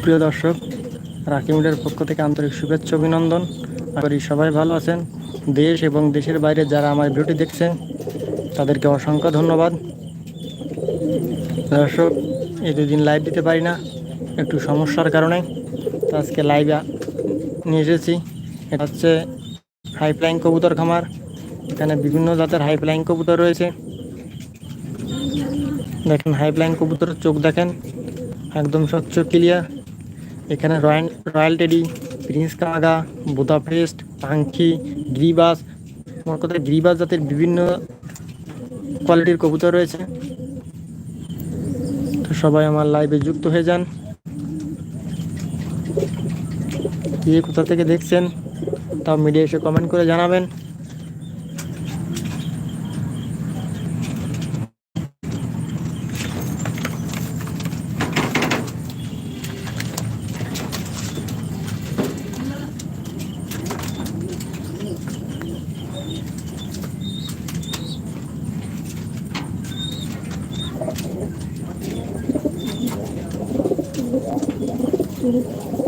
সুপ্রিয় দর্শক রাকি মিডিয়ার পক্ষ থেকে আন্তরিক শুভেচ্ছা, অভিনন্দন। করি সবাই ভালো আছেন। দেশ এবং দেশের বাইরে যারা আমার ভিডিওটি দেখছেন, তাদেরকে অসংখ্য ধন্যবাদ। দর্শক এই দুদিন লাইভ দিতে পারি না, একটু সমস্যার কারণে। তো আজকে লাইভে নিয়ে এসেছি। এটা হচ্ছে হাই ফ্লাইং কবুতর খামার। এখানে বিভিন্ন জাতের হাই ফ্লাইং কবুতর রয়েছে। দেখেন হাই ফ্লাইং কবুতরের চোখ দেখেন, একদম স্বচ্ছ ক্লিয়ার এখানে রয়্যাল রয়্যাল টেডি, প্রিন্স কাগা বুদাপেস্ট পাঙ্খি গ্রিবাস আমার কথায় গ্রিবাস জাতের বিভিন্ন কোয়ালিটির কবুতর রয়েছে। তো সবাই আমার লাইভে যুক্ত হয়ে যান। কে কোথা থেকে দেখছেন, তাও মিডিয়া এসে কমেন্ট করে জানাবেন। 嗯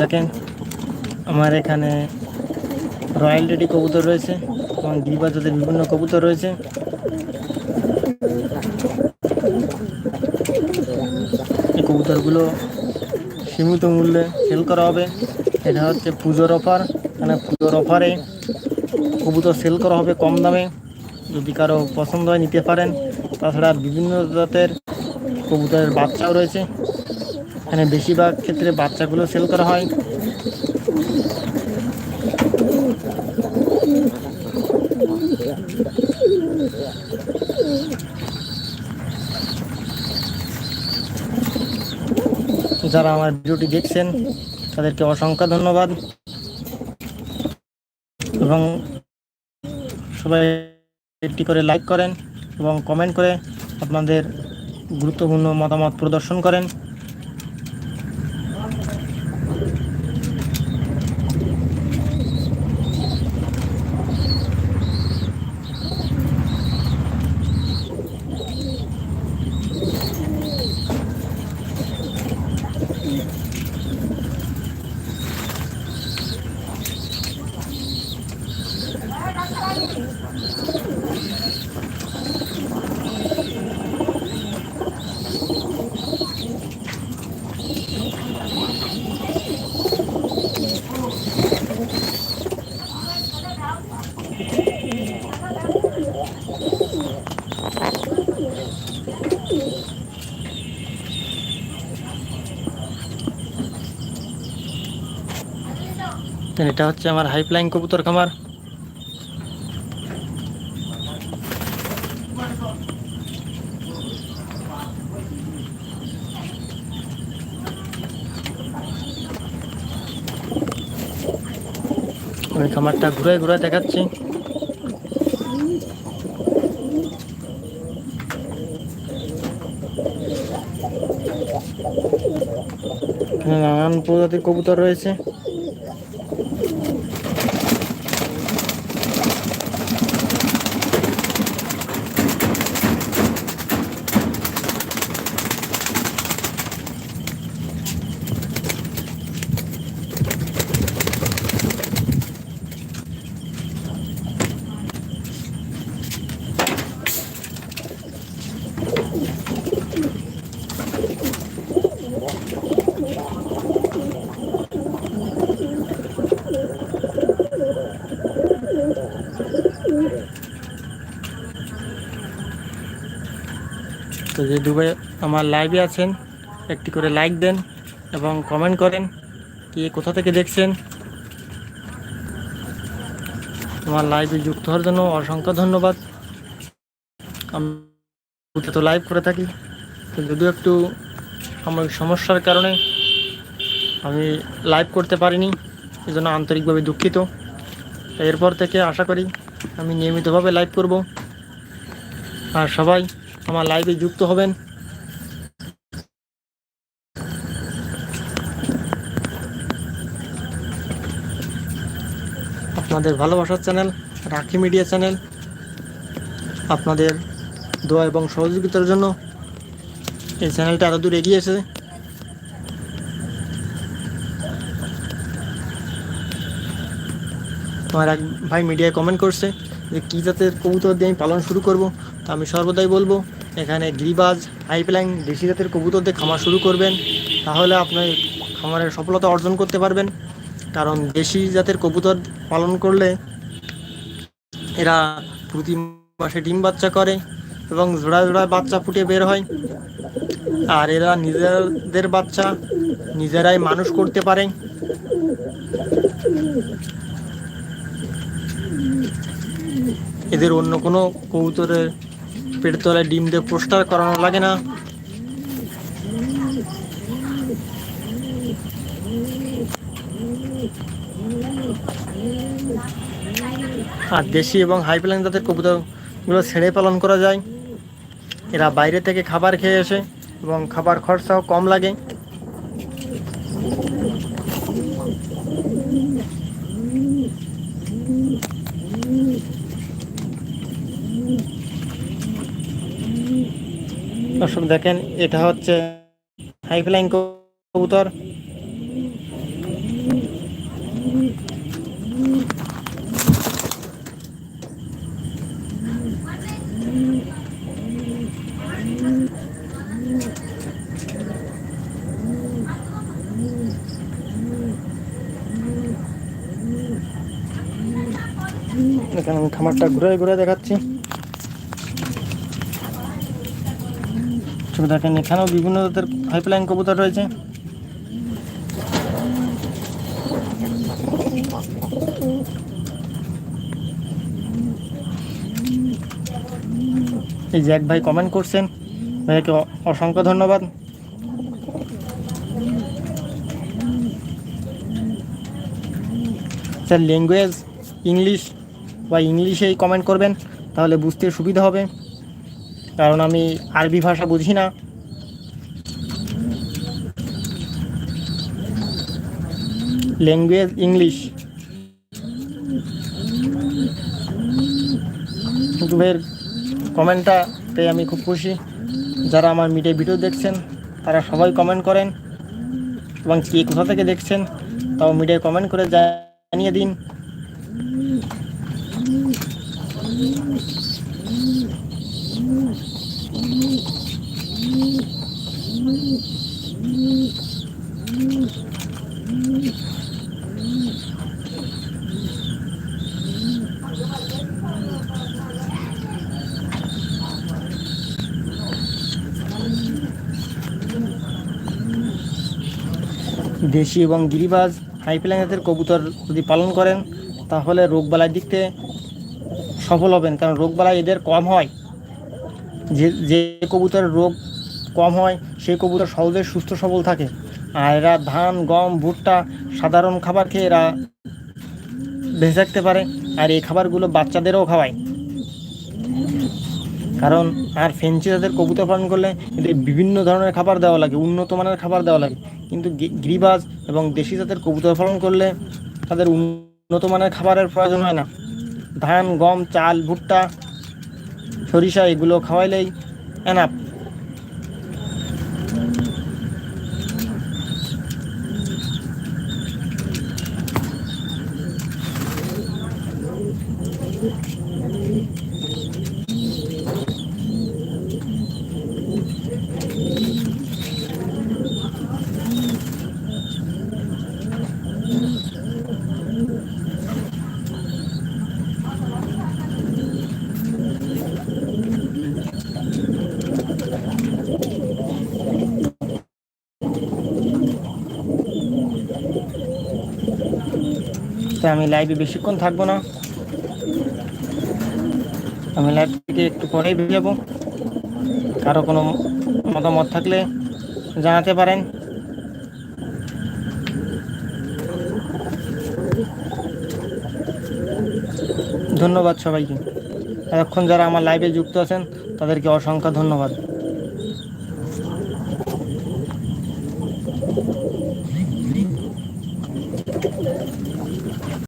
দেখেন, আমার এখানে রয়্যাল রেডি কবুতর রয়েছে এবং গ্রিবাস জাতের বিভিন্ন কবুতর রয়েছে। এই কবুতরগুলো সীমিত মূল্যে সেল করা হবে। এটা হচ্ছে পুজোর অফার। মানে পুজোর অফারে কবুতর সেল করা হবে কম দামে। যদি কারও পছন্দ হয়, নিতে পারেন। তাছাড়া বিভিন্ন জাতের কবুতরের বাচ্চাও রয়েছে। এখানে বেশিরভাগ ক্ষেত্রে বাচ্চাগুলো সেল করা হয়। যারা আমার ভিডিওটি দেখছেন, তাদেরকে অসংখ্য ধন্যবাদ। এবং সবাই একটি করে লাইক করেন এবং কমেন্ট করে আপনাদের গুরুত্বপূর্ণ মতামত প্রদর্শন করেন। এটা হচ্ছে আমার হাই ফ্লাইং কবুতর খামার। ওই খামারটা ঘুরে ঘুরে দেখাচ্ছি। নানান প্রজাতির কবুতর রয়েছে। তো যে দুবাই আমার লাইভে আছেন, একটি করে লাইক দেন এবং কমেন্ট করেন কে কোথা থেকে দেখছেন। আমার লাইভে যুক্ত হওয়ার জন্য অসংখ্য ধন্যবাদ। আমি তো লাইভ করে থাকি, তো যদিও একটু আমার সমস্যার কারণে আমি লাইভ করতে পারিনি এই জন্য আন্তরিকভাবে দুঃখিত। এরপর থেকে আশা করি আমি নিয়মিতভাবে লাইভ করব। আর সবাই আমার লাইভে যুক্ত হবেন। আপনাদের ভালোবাসার চ্যানেল, রাখি মিডিয়া চ্যানেল, আপনাদের দোয়া এবং সহযোগিতার জন্য এই চ্যানেলটা এত দূর এগিয়েছে আমার এক ভাই মিডিয়ায় কমেন্ট করছে যে, কী জাতের কবুতর দিয়ে আমি পালন শুরু করব? আমি সর্বদাই বলব, এখানে গিরিবাজ, হাইপ্লাইন, দেশি জাতের কবুতর দিয়ে খামার শুরু করবেন। তাহলে আপনি খামারের সফলতা অর্জন করতে পারবেন। কারণ দেশি জাতের কবুতর পালন করলে এরা প্রতি মাসে ডিম বাচ্চা করে এবং জোড়া জোড়া বাচ্চা ফুটে বের হয়। আর এরা নিজেদের বাচ্চা নিজেরাই মানুষ করতে পারে। এদের অন্য কোনো কবুতরের পেটের তলায় ডিম দিয়ে পোস্টার করানো লাগে না। আর দেশি এবং হাই প্ল্যান জাতের কবুতরগুলো ছেড়ে পালন করা যায়। এরা বাইরে থেকে খাবার খেয়ে আসে এবং খাবার খরচাও কম লাগে। দর্শক দেখেন এটা হচ্ছে হাই ফ্লাইং কবুতর। এখানে আমি খামারটা ঘুরে ঘুরে দেখাচ্ছি। ছবি দেখেন এখানেও বিভিন্ন জাতের হাইপ্লাইন কবুতর রয়েছে। এই জ্যাক ভাই কমেন্ট করছেন। ভাইকে অসংখ্য ধন্যবাদ। স্যার ল্যাঙ্গুয়েজ ইংলিশ বা ইংলিশেই কমেন্ট করবেন, তাহলে বুঝতে সুবিধা হবে। কারণ আমি আরবি ভাষা বুঝি না। ল্যাঙ্গুয়েজ ইংলিশ ভাইয়ের কমেন্টটা পেয়ে আমি খুব খুশি। যারা আমার মিডিয়া ভিডিও দেখছেন, তারা সবাই কমেন্ট করেন এবং কে কোথা থেকে দেখছেন, তাও মিডিয়ায় কমেন্ট করে জানিয়ে দিন। দেশি এবং গিরিবাজ হাইপ্ল্যাঙ্গের কবুতর যদি পালন করেন, তাহলে রোগবালাই দিক থেকে সফল হবেন। কারণ রোগবালাই এদের কম হয়। যে যে কবুতরের রোগ কম হয়, সেই কবুতর সহজে সুস্থ সবল থাকে। আর এরা ধান, গম, ভুট্টা সাধারণ খাবার খেয়ে এরা বেঁচে থাকতে পারে। আর এই খাবারগুলো বাচ্চাদেরও খাওয়ায়। কারণ আর ফেঞ্চি তাদের কবুতর পালন করলে এদের বিভিন্ন ধরনের খাবার দেওয়া লাগে, উন্নত মানের খাবার দেওয়া লাগে কিন্তু গিরিবাজ এবং দেশি জাতের কবুতর পালন করলে তাদের উন্নত মানের খাবারের প্রয়োজন হয় না ধান, গম, চাল, ভুট্টা, সরিষা এগুলো খাওয়াইলেই এনাপ তো আমি লাইভে বেশিক্ষণ থাকব না। আমি লাইভ থেকে একটু পরেই বেরিয়ে যাব। কারও কোনো মতামত থাকলে জানাতে পারেন। ধন্যবাদ সবাইকে। এতক্ষণ যারা আমার লাইভে যুক্ত আছেন, তাদেরকে অসংখ্য ধন্যবাদ।